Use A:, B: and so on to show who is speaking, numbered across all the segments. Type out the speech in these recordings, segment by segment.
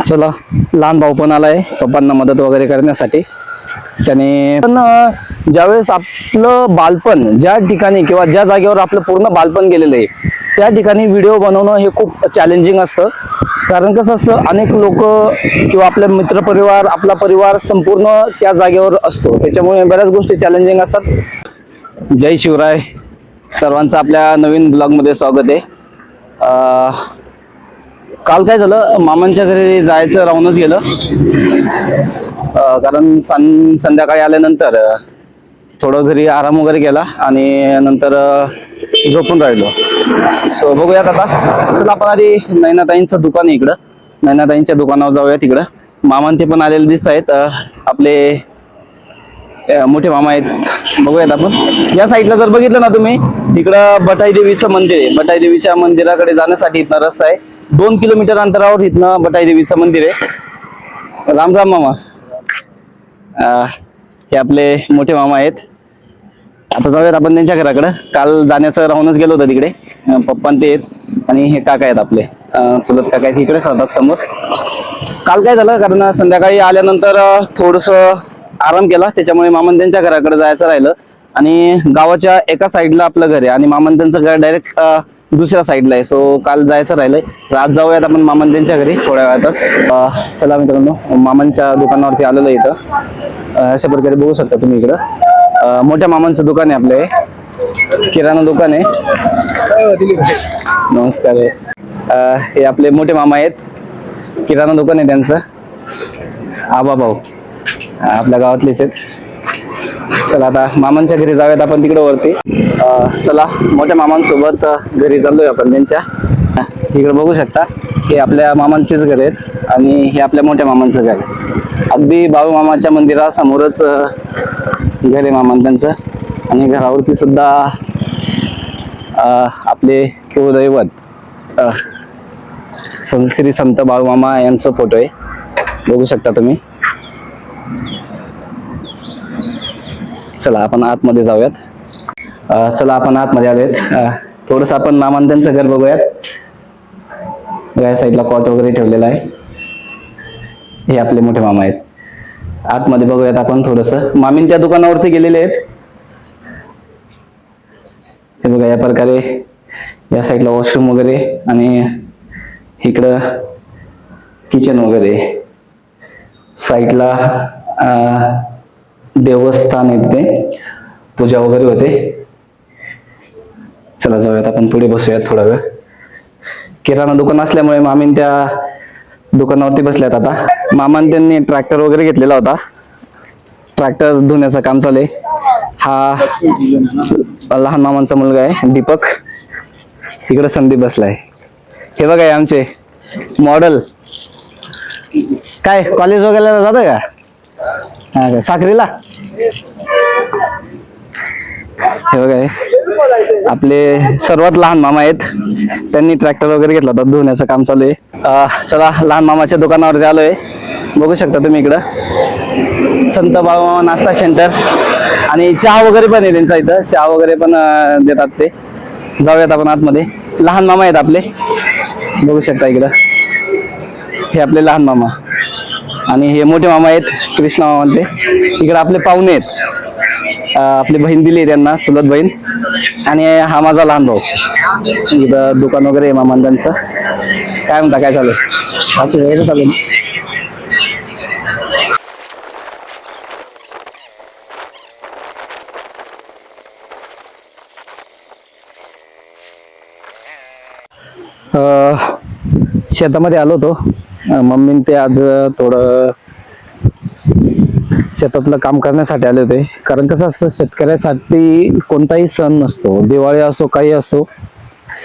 A: चला लहान भाऊ पण आलाय पप्पांना मदत वगैरे करण्यासाठी. त्याने पण ज्यावेळेस आपलं बालपण ज्या ठिकाणी किंवा ज्या जागेवर आपलं पूर्ण बालपण गेलेलं आहे त्या ठिकाणी व्हिडिओ बनवणं हे खूप चॅलेंजिंग असतं. कारण कसं असतं अनेक लोक किंवा आपले मित्रपरिवार आपला परिवार संपूर्ण त्या जागेवर असतो. त्याच्यामुळे बऱ्याच गोष्टी चॅलेंजिंग असतात. जय शिवराय. सर्वांचं आपल्या नवीन ब्लॉगमध्ये स्वागत आहे. काल काय झालं? मामांच्या घरी जायचं राहूनच गेलं. कारण सं संध्याकाळी आल्यानंतर थोडं घरी आराम वगैरे केला आणि नंतर झोपून राहिलो. सो बघूयात आता. चला आपण आधी नैनाताईंचं दुकान आहे इकडं. नैनाताईंच्या दुकानावर जाऊया तिकडं मामान ते पण आलेले दिसत आहेत. आपले मोठे मामा आहेत. बघूयात आपण. या साईडला जर बघितलं ना तुम्ही इकडं बटाई देवीचं मंदिर आहे. बटाई देवीच्या मंदिराकडे जाण्यासाठी इथं रस्ता आहे. दोन किलोमीटर अंतरावर इथनं बटाई देवीचं मंदिर आहे. राम राम मामा. हे आपले मोठे मामा आहेत. आता जाऊयात आपण त्यांच्या घराकडं. काल जाण्याचं राहूनच गेलो होतं तिकडे. पप्पा ते आहेत आणि हे काका आहेत आपले. चुलत काका आहेत इकडे राहतात समोर. काल काय झालं? कारण संध्याकाळी आल्यानंतर थोडस आराम केला. त्याच्यामुळे मामन त्यांच्या घराकडे जायचं राहिलं. आणि गावाच्या एका साईडला आपलं घर आहे. आणि मामन त्यांचं घर डायरेक्ट दुसऱ्या साईडला आहे. सो काल जायचं राहिलंय. तर आज जाऊयात आपण मामान त्यांच्या घरी थोड्या वेळातच. चला मित्रांनो मामांच्या दुकानावरती आलेलो आहे इथं. अशा प्रकारे बघू शकता तुम्ही इकडं. मोठ्या मामांचं दुकान आहे आपले किराणा दुकान आहे. नमस्कार. हे आपले मोठे मामा आहेत. किराणा दुकान आहे त्यांचं. आबा भाऊ आपल्या गावातलेच आहेत. चला आता मामांच्या घरी जाऊयात आपण तिकडे वरती. चला मोठ्या मामांसोबत घरी चाललोय आपण त्यांच्या. इकडे बघू शकता हे आपल्या मामांचेच घर आहेत आणि हे आपल्या मोठ्या मामांचं घर आहे. अगदी बाळू मामाच्या मंदिरासमोरच घर आहे मामान त्यांचं आणि घरावरती सुद्धा आपले कुलदैवत श्री संत श्री संत बाळूमामा यांचा फोटो आहे. बघू शकता तुम्ही. चला आपण आतमध्ये जाऊयात. चला आपण आतमध्ये आलोय थोडस आपण मामान घर बघूयात. या साईडला कॉट वगैरे ठेवलेला आहे. हे आपले मोठे मामा आहेत. आतमध्ये बघूयात आपण थोडस. मामीन त्या दुकानावरती गेलेले आहेत. हे बघा या प्रकारे या साईडला वॉशरूम वगैरे आणि इकडं किचन वगैरे. साईडला देवस्थान आहे तिथे पूजा वगैरे होते. चला जाऊयात आपण पुढे बसूयात थोडा वेळ. किराणा दुकान असल्यामुळे मामीन त्या दुकानावरती बसल्यात आता. मामान त्यांनी ट्रॅक्टर वगैरे घेतलेला होता. ट्रॅक्टर धुण्याचं काम चालू आहे. हा लहान मामांचा मुलगा आहे दीपक. इकडे संदीप बसलाय. हे बघा आमचे मॉडेल काय कॉलेज वगैरे जात का? हा काय साखरेला? हे बघा हे. आपले सर्वात लहान मामा आहेत. त्यांनी ट्रॅक्टर वगैरे घेतला होता धुण्याचं काम चालू आहे. अं, चला लहान मामाच्या दुकानावरती आलोय. बघू शकता तुम्ही इकडं. संत बाबा नाश्ता सेंटर आणि चहा वगैरे पण आहे त्यांचा इथं. चहा वगैरे पण अं, देतात ते. जाऊयात आपण आतमध्ये. लहान मामा आहेत आपले. बघू शकता इकडं. हे आपले लहान मामा. आणि हे मोठे मामा आहेत कृष्णा मामा इकडे आपले पाहुणे आहेत. आपली बहीण दिली त्यांना चुलत बहीण. आणि हा माझा लहान भाऊ. इथं दुकान वगैरे आहे मामा त्यांचं. काय म्हणता काय चालू वेगळं चालू आहे. शेतामध्ये आलो होतो. मम्मीन ते आज थोडं शेतातलं काम करण्यासाठी आले होते. कारण कसं असतं शेतकऱ्यासाठी कोणताही सण नसतो. दिवाळी असो काही असो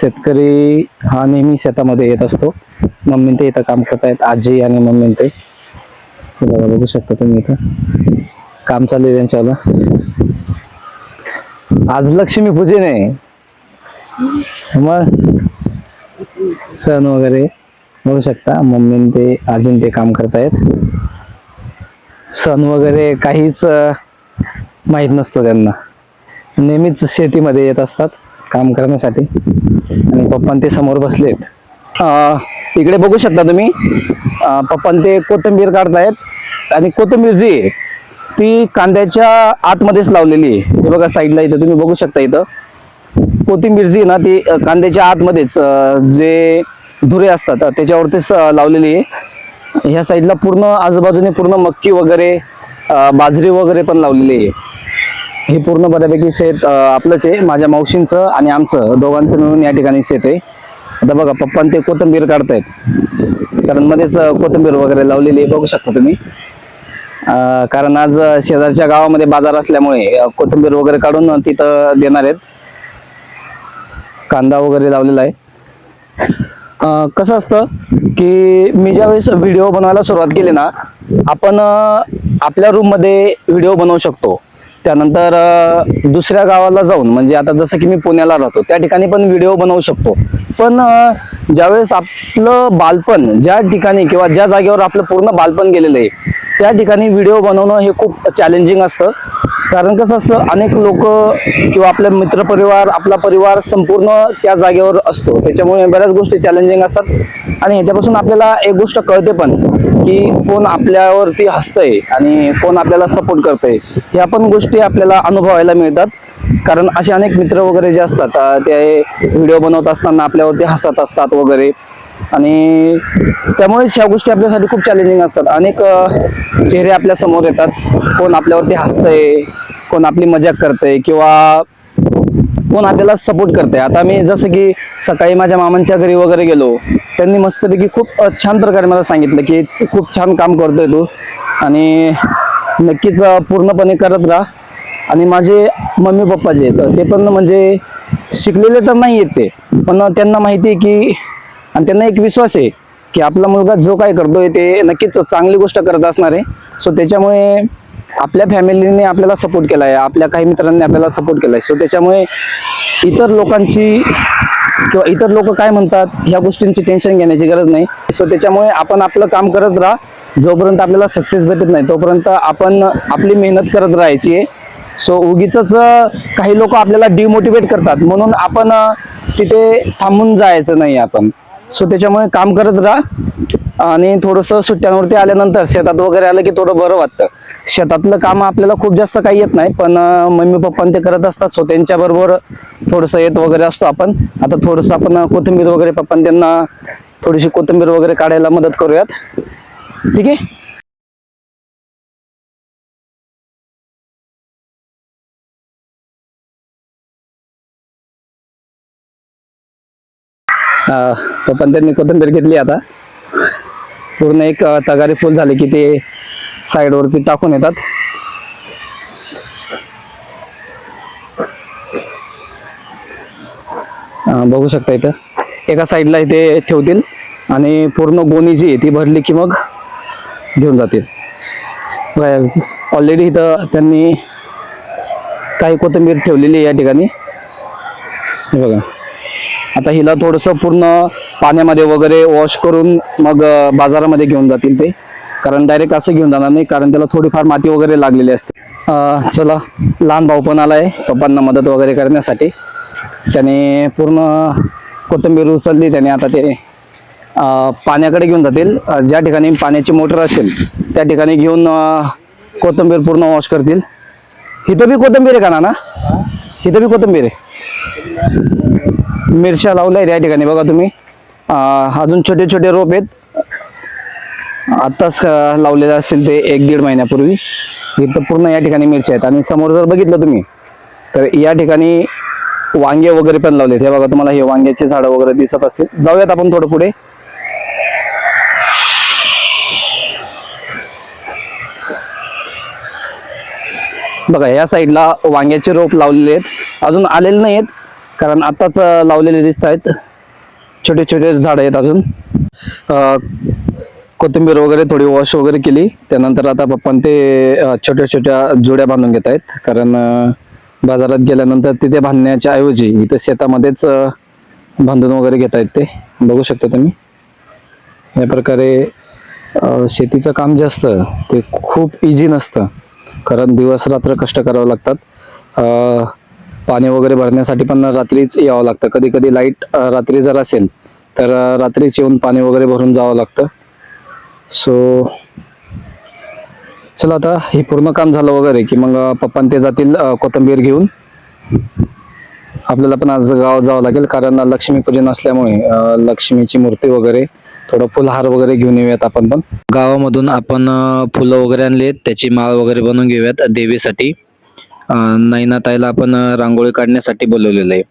A: शेतकरी हा नेहमी शेतामध्ये येत असतो. मम्मी ते इथं काम करतायत आजी आणि मम्मी ते. बघा बघू शकता तुम्ही इथं. काम चालू आहे त्यांच्यावालं. आज लक्ष्मी पूजन आहे. मग सण वगैरे. बघू शकता. मम्मी ते अजून ते काम करतायत. सण वगैरे काहीच माहीत माहीत नसतं त्यांना. नेहमीच शेतीमध्ये येत असतात काम करण्यासाठी. आणि पप्पा ते समोर बसलेत. इकडे बघू शकता तुम्ही. पप्पा ते कोथिंबीर काढतायत. आणि कोथिंबीर जी आहे ती कांद्याच्या आतमध्येच लावलेली आहे. हे बघा साईडला इथं तुम्ही बघू शकता इथं. कोथिंबीर जी आहे ना ती कांद्याच्या आतमध्येच जे धुरे असतात. त्याच्यावरतीच लावलेली आहे. ह्या साईडला पूर्ण आजूबाजूने पूर्ण मक्की वगैरे बाजरी वगैरे पण लावलेली आहे. हे पूर्ण बऱ्यापैकी शेत आपलंच आहे. माझ्या मावशींचं आणि आमचं दोघांचं मिळून या ठिकाणी शेत आहे. आता बघा पप्पा ते कोथिंबीर काढतायत. कारण मध्येच कोथंबीर कोथिंबीर वगैरे लावलेली आहे. बघू शकता तुम्ही. कारण आज शेजारच्या गावामध्ये बाजार असल्यामुळे कोथिंबीर वगैरे काढून तिथं देणार आहेत. कांदा वगैरे लावलेला आहे. अं, कसं असतं की मी ज्यावेळेस व्हिडिओ बनवायला सुरुवात केली ना आपण अं, आपल्या रूममध्ये व्हिडिओ बनवू शकतो. त्यानंतर अं, दुसऱ्या गावाला जाऊन म्हणजे आता जसं की मी पुण्याला राहतो त्या ठिकाणी पण व्हिडिओ बनवू शकतो. पण अं, ज्यावेळेस आपलं बालपण ज्या ठिकाणी किंवा ज्या जागेवर आपलं पूर्ण बालपण गेलेलं आहे त्या ठिकाणी व्हिडिओ बनवणं हे खूप चॅलेंजिंग असतं. कारण कसं असतं अनेक लोक किंवा आपले मित्रपरिवार आपला परिवार संपूर्ण त्या जागेवर असतो. त्याच्यामुळे बऱ्याच गोष्टी चॅलेंजिंग असतात. आणि ह्याच्यापासून आपल्याला एक गोष्ट कळते पण की कोण आपल्यावरती हसतंय आणि कोण आपल्याला सपोर्ट करतंय ह्या पण गोष्टी आपल्याला अनुभवायला मिळतात. कारण असे अनेक मित्र वगैरे जे असतात ते व्हिडिओ बनवत असताना आपल्यावरती हसत असतात वगैरे. आणि त्यामुळेच ह्या गोष्टी आपल्यासाठी खूप चॅलेंजिंग असतात. अनेक चेहरे आपल्यासमोर येतात. कोण आपल्यावरती हसतंय कोण आपली मजाक करतंय किंवा कोण आपल्याला सपोर्ट करते आता मी जसं की सकाळी माझ्या मामांच्या घरी वगैरे गेलो त्यांनी मस्तपैकी खूप छान प्रकारे मला सांगितलं की खूप छान काम करतोय तू आणि नक्कीच पूर्णपणे करत राहा. आणि माझे मम्मी पप्पा जे आहेत ते पण म्हणजे शिकलेले तर नाही आहेत ते. पण त्यांना माहिती आहे की आणि त्यांना एक विश्वास आहे की आपला मुलगा जो काय करतोय ते नक्कीच चांगली गोष्ट करत असणार आहे. सो त्याच्यामुळे आपल्या फॅमिलीने आपल्याला सपोर्ट केला आहे आपल्या काही मित्रांनी आपल्याला सपोर्ट केला आहे सो त्याच्यामुळे इतर लोकांची किंवा इतर लोक काय म्हणतात ह्या गोष्टींची टेन्शन घेण्याची गरज नाही. सो त्याच्यामुळे आपण आपलं काम करत राहा. जोपर्यंत आपल्याला सक्सेस भेटत नाही तोपर्यंत आपण आपली मेहनत करत राहायची आहे. सो उगीच काही लोक आपल्याला डिमोटिवेट करतात. म्हणून आपण तिथे थांबून जायचं नाही आपण. सो त्याच्यामुळे काम करत राहा. आणि थोडंसं सुट्ट्यांवरती आल्यानंतर शेतात वगैरे आलं की थोडं बरं वाटतं. शेतातलं काम आपल्याला खूप जास्त काही येत नाही पण मम्मी पप्पा ते करत असतात. सो त्यांच्या बरोबर थोडंसं येत वगैरे असतो आपण. आता थोडंसं आपण कोथिंबीर वगैरे पप्पा त्यांना थोडीशी कोथिंबीर वगैरे काढायला मदत करूयात. ठीक आहे? पप्पा त्यांनी कोथिंबीर घेतली आता. पूर्ण एक तगारी फुल झाली की ते साईडवरती टाकून येतात. बघू शकता इथं. एका साईडला इथे ठेवतील आणि पूर्ण गोणी जी आहे ती भरली की मग घेऊन जातील. ऑलरेडी इथं त्यांनी काही कोथिंबीर ठेवलेली आहे या ठिकाणी. बघा. आता हिला थोडंसं पूर्ण पाण्यामध्ये वगैरे वॉश करून मग बाजारामध्ये घेऊन जातील ते. कारण डायरेक्ट असं घेऊन जाणार नाही कारण त्याला थोडीफार माती वगैरे लागलेली असते. चला लहान भाऊ पण आला आहे पप्पांना मदत वगैरे करण्यासाठी. त्याने पूर्ण कोथिंबीर उचलली त्याने आता ते पाण्याकडे घेऊन जातील. ज्या ठिकाणी पाण्याची मोटर असेल त्या ठिकाणी घेऊन कोथिंबीर पूर्ण वॉश करतील. इथं बी कोथिंबीर आहे का ना इथं बी कोथिंबीर आहे. मिरच्या लावल्या आहेत या ठिकाणी. बघा तुम्ही. अजून छोटे छोटे रोप आहेत. आत्ताच लावलेले असतील ते एक दीड महिन्यापूर्वी. इथं पूर्ण या ठिकाणी मिरच्या आहेत. आणि समोर जर बघितलं तुम्ही तर या ठिकाणी वांगे वगैरे पण लावलेत हे बघा तुम्हाला हे वांग्याचे झाडं वगैरे दिसत असतील. जाऊयात आपण थोडं पुढे. बघा या साईडला वांग्याचे रोप लावलेले आहेत. अजून आलेले नाही आहेत कारण आताच लावलेले दिसत आहेत. छोटे छोटे झाड आहेत अजून. कोथिंबीर वगैरे थोडी वॉश वगैरे केली. त्यानंतर आता पप्पा ते छोट्या छोट्या जोड्या बांधून घेत आहेत. कारण बाजारात गेल्यानंतर तिथे बांधण्याच्या ऐवजी इथे शेतामध्येच बांधून वगैरे घेत आहेत ते. बघू शकता तुम्ही. या प्रकारे शेतीचं काम जे असतं ते खूप इझी नसतं. कारण दिवस रात्र कष्ट करावं लागतात. अं, पाणी वगैरे भरण्यासाठी पण रात्रीच यावं लागतं. कधी कधी लाइट रात्री जर असेल तर रात्रीच येऊन पाणी वगैरे भरून जावं लागतं. सो चला आता हे पूर्ण काम झालं वगैरे की मग पप्पा ते जातील कोथंबीर कोथिंबीर घेऊन. आपल्याला पण आज गावात जावं लागेल कारण लक्ष्मीपूजन असल्यामुळे लक्ष्मीची मूर्ती वगैरे थोडं फुलहार वगैरे घेऊन येऊयात आपण पण. गावामधून आपण फुलं वगैरे आणले त्याची माळ वगैरे बनवून घेऊयात देवीसाठी. नैनाताईला आपण रांगोळी काढण्यासाठी बोलवलेलं आहे.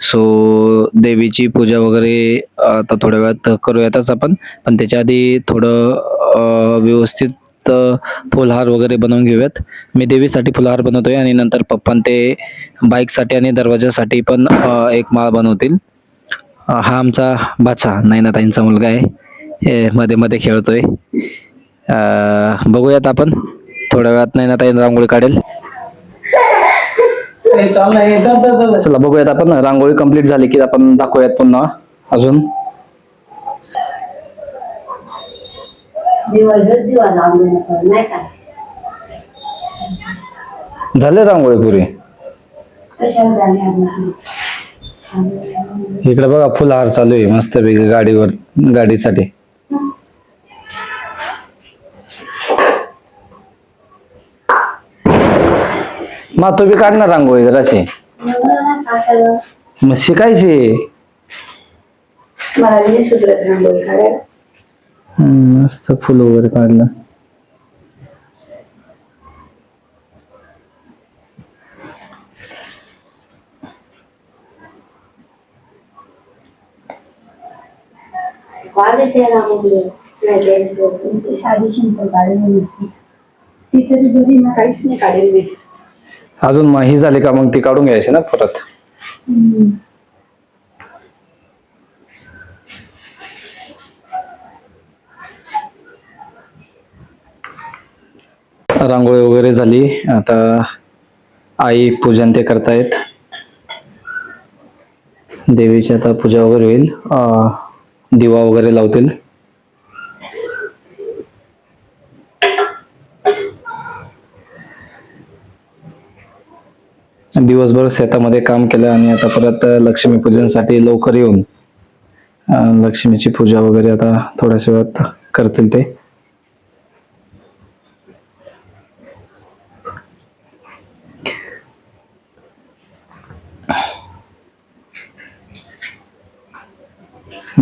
A: सो देवीची पूजा वगैरे आता थोड्या वेळात करूयातच आपण. पण त्याच्या आधी थोडं व्यवस्थित फुलहार वगैरे बनवून घेऊयात. मी देवीसाठी फुलहार बनवतोय आणि नंतर पप्पान ते बाईकसाठी आणि दरवाजासाठी पण एक माळ बनवतील. हा आमचा बाचा नैनाताईंचा मुलगा आहे. हे मध्ये मध्ये खेळतोय. बघूयात आपण. थोड्या वेळात नैनाताई रांगोळी काढेल. चला बघूयात आपण. रांगोळी कंप्लीट झाली की आपण दाखवूयात पुन्हा अजून. झाले रांगोळी पुरी? इकडे बघा फुलहार चालू आहे मस्त पैकी गाडीवर गाडीसाठी. मग तुम्ही काढणार रांगोळी जराशी
B: काढायला.
A: मग शिकायची
B: मला नाही सुधरत रांगोळी काढायला.
A: हम्म, मस्त फुल वगैरे काढलं
B: कॉलेज आहे रांगोळी. नाही ते साधी. ती तरी बरी ना काहीच नाही काढेल मी
A: अजून मग ही झाली का मग ती काढून घ्यायची ना परत? रांगोळी वगैरे झाली. आता आई पूजन ते करतायत. देवीची आता पूजा वगैरे होईल. दिवा वगैरे लावतील. दिवसभर शेतामध्ये काम केलं आणि आता परत लक्ष्मी पूजनसाठी लवकर येऊन लक्ष्मीची पूजा वगैरे आता थोड्याशा वेळात करतील ते.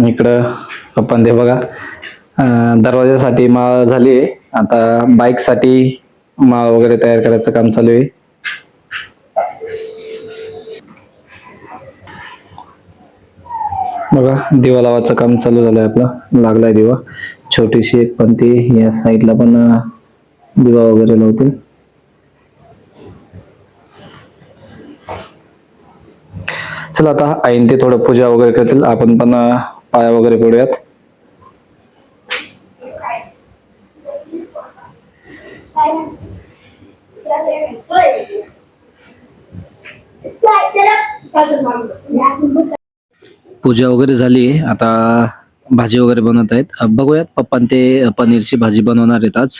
A: इकडं पप्पान ते बघा दरवाजासाठी माळ झाली आहे. आता बाईकसाठी माळ वगैरे तयार करायचं काम चालू आहे. बघा दिवा लावायचं काम चालू झालंय आपलं. लागलाय दिवा. छोटीशी एक पंथी या साईडला पण दिवा वगैरे लावतील. चला आता आईन ते थोडं पूजा वगैरे करतील. आपण पण पाया वगैरे पडूयात. पूजा वगैरे झाली. आता भाजी वगैरे बनवत आहेत. बघूयात पप्पान ते पनीरची भाजी बनवणार आहेत आज.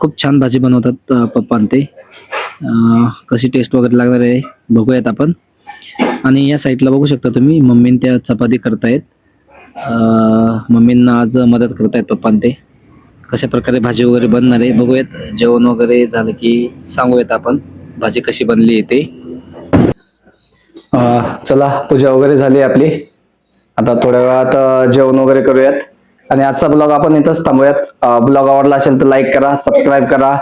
A: खूप छान भाजी बनवतात पप्पान ते. कशी टेस्ट वगैरे लागणार आहे बघूयात आपण. आणि या साईडला बघू शकता तुम्ही मम्मीन त्या चपाती करतायत. मम्मींना आज मदत करतायत पप्पान ते. कशा प्रकारे भाजी वगैरे बनणार आहे बघूयात. जेवण वगैरे झालं की सांगूयात आपण भाजी कशी बनली आहे ते. चला पूजा वगैरे झाली आपली. आता थोड्या वेळात जेवण वगैरे करूयात. आणि आजचा ब्लॉग आपण इथंच थांबूयात. ब्लॉग आवडला असेल तर लाईक करा सबस्क्राईब करा.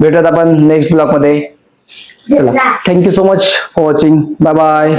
A: भेटूयात आपण नेक्स्ट ब्लॉगमध्ये चला thank you so much for watching bye bye?